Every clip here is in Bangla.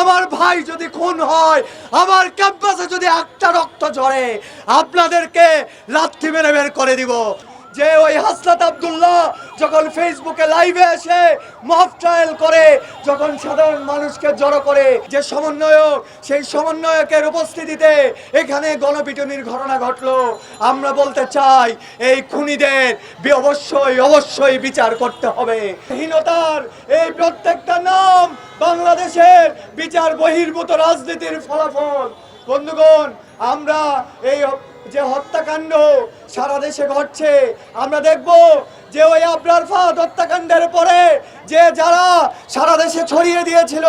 আমার ভাই যদি খুন হয়, আমার ক্যাম্পাসে যদি একটা রক্ত ঝরে, আপনাদেরকে লাথি মেরে বের করে দিব। যে ওই হাসনাত আব্দুল্লাহ যখন ফেসবুকে লাইভে এসে মফ ট্রায়াল করে, যখন সাধারণ মানুষকে জড়ো করে, যে সমন্বয়ক, সেই সমন্বয়কের উপস্থিতিতে এখানে গণপিটুনির ঘটনা ঘটলো। আমরা বলতে চাই, এই খুনিদের অবশ্যই অবশ্যই বিচার করতে হবে। হীনতার এই প্রত্যেকটা নাম বাংলাদেশের বিচার বহির্ভূত রাজনীতির ফলাফল। বন্ধুগণ, আমরা এই যে হত্যাকাণ্ড সারা দেশে ঘটছে, আমরা দেখব যে ওই আবরার ফাহাদ হত্যাকাণ্ডের পরে যে যারা সারা দেশে ছড়িয়ে দিয়েছিল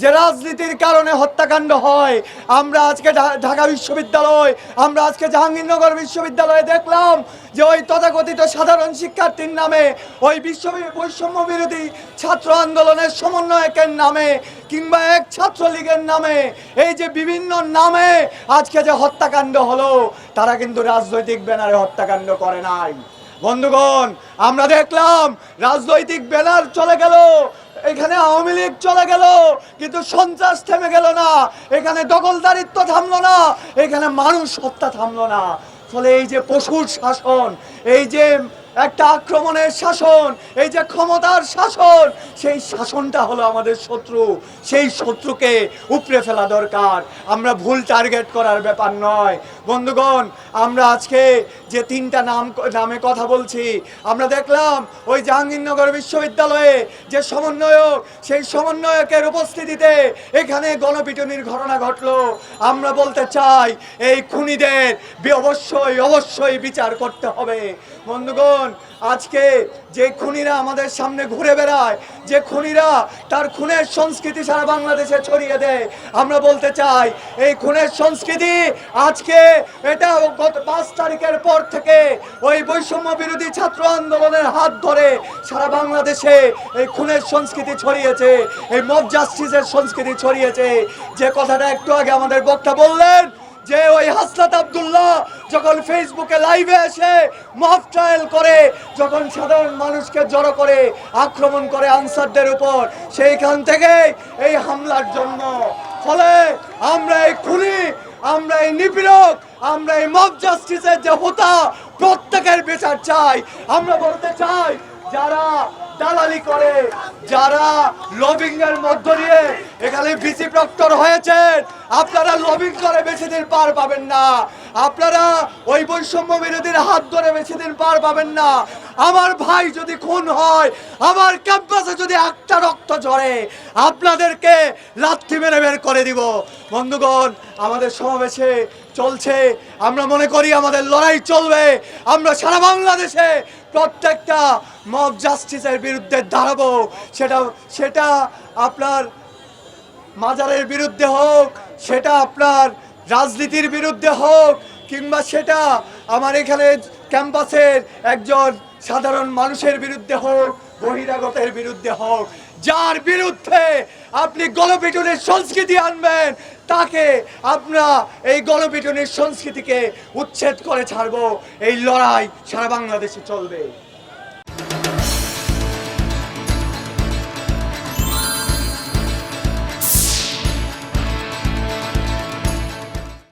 যে রাজনীতির কারণে হত্যাকাণ্ড হয়, আমরা আজকে ঢাকা বিশ্ববিদ্যালয়, আমরা আজকে জাহাঙ্গীরনগর বিশ্ববিদ্যালয়ে দেখলাম যে ওই তথাকথিত সাধারণ শিক্ষার্থীর নামে, ওই বিশ্ব বৈষম্য বিরোধী ছাত্র আন্দোলনের সমন্বয়কের নামে কিংবা এক ছাত্রলীগের নামে, এই যে বিভিন্ন নামে আজকে যে হত্যাকাণ্ড হলো, তারা কিন্তু রাজনৈতিক ব্যানারে হত্যাকাণ্ড করে নাই। বন্ধুগণ, আমরা দেখলাম রাজনৈতিক ব্যানার চলে গেল, এখানে আওয়ামী লীগ চলে গেল, কিন্তু সন্ত্রাস থেমে গেল না, এখানে দখলদারিত্ব থামলো না, এখানে মানুষ হত্যা থামলো না। ফলে এই যে পশুর শাসন, এই যে একটা আক্রমণের শাসন, এই যে ক্ষমতার শাসন, সেই শাসনটা হলো আমাদের শত্রু। সেই শত্রুকে উপড়ে ফেলা দরকার। আমরা ভুল টার্গেট করার ব্যাপার নয়। বন্ধুগণ আমরা আজকে যে তিনটা নাম, নামে কথা বলছি, আমরা দেখলাম ওই জাহাঙ্গীরনগর বিশ্ববিদ্যালয়ে যে সমন্বয়ক, সেই সমন্বয়কের উপস্থিতিতে এখানে গণপিটনির ঘটনা ঘটলো। আমরা বলতে চাই, এই খুনিদের অবশ্যই অবশ্যই বিচার করতে হবে। বন্ধুগণ আজকে যে খুনিরা আমাদের সামনে ঘুরে বেড়ায়, যে খুনিরা তার খুনের সংস্কৃতি সারা বাংলাদেশে ছড়িয়ে দেয়, আমরা বলতে চাই, এই খুনের সংস্কৃতি আজকে এটা গত পাঁচ তারিখের পর থেকে ওই বৈষম্য বিরোধী ছাত্র আন্দোলনের হাত ধরে সারা বাংলাদেশে এই খুনের সংস্কৃতি ছড়িয়েছে, এই মব জাস্টিসের সংস্কৃতি ছড়িয়েছে। যে কথাটা একটু আগে আমাদের বক্তা বললেন যে ওই হাসনাত আব্দুল্লাহ যখন ফেসবুকে লাইভে এসে মফ ট্রায়াল করে, যখন সাধারণ মানুষকে জড়ো করে, আক্রমণ করে আনসারদের উপর, সেইখান থেকে এই হামলার জন্য ফলে আমরা এই খুনি, আমরা এই নিপীড়ক, আমরা এই মব জাস্টিসের যে হোতা, প্রত্যেকের বিচার চাই। আমরা বলতে চাই, যারা দালালি করে, যারা লবিং এর মধ্য দিয়ে এখানে বিসি প্রক্টর হয়েছেন, আপনারা লবিং করে বেশি দিন পার পাবেন না। আপনারা ওই বৈষম্য বিরোধীর হাত ধরে বেশি দিন পার পাবেন না। আমার ভাই যদি খুন হয়, আমার ক্যাম্পাসে যদি একটা রক্ত ঝরে, আপনাদেরকে লাথি মেরে বের করে দিব। বন্ধুগণ, আমাদের সমাবেশে চলছে। আমরা মনে করি আমাদের লড়াই চলবে। আমরা সারা বাংলাদেশে প্রত্যেকটা মব জাস্টিসের বিরুদ্ধে দাঁড়াবো। সেটা সেটা আপনার মাজারের বিরুদ্ধে হোক, সেটা আপনার রাজনীতির বিরুদ্ধে হোক, কিংবা সেটা আমার এখানে ক্যাম্পাসের একজন সাধারণ মানুষের বিরুদ্ধে হোক বহিরাগতের বিরুদ্ধে হোক, যার বিরুদ্ধে আপনি গণপিটুনের সংস্কৃতি আনবেন, তাকে আমরা এই গণপিটুনের সংস্কৃতিকে উচ্ছেদ করে ছাড়ব। এই লড়াই সারা বাংলাদেশে চলবে।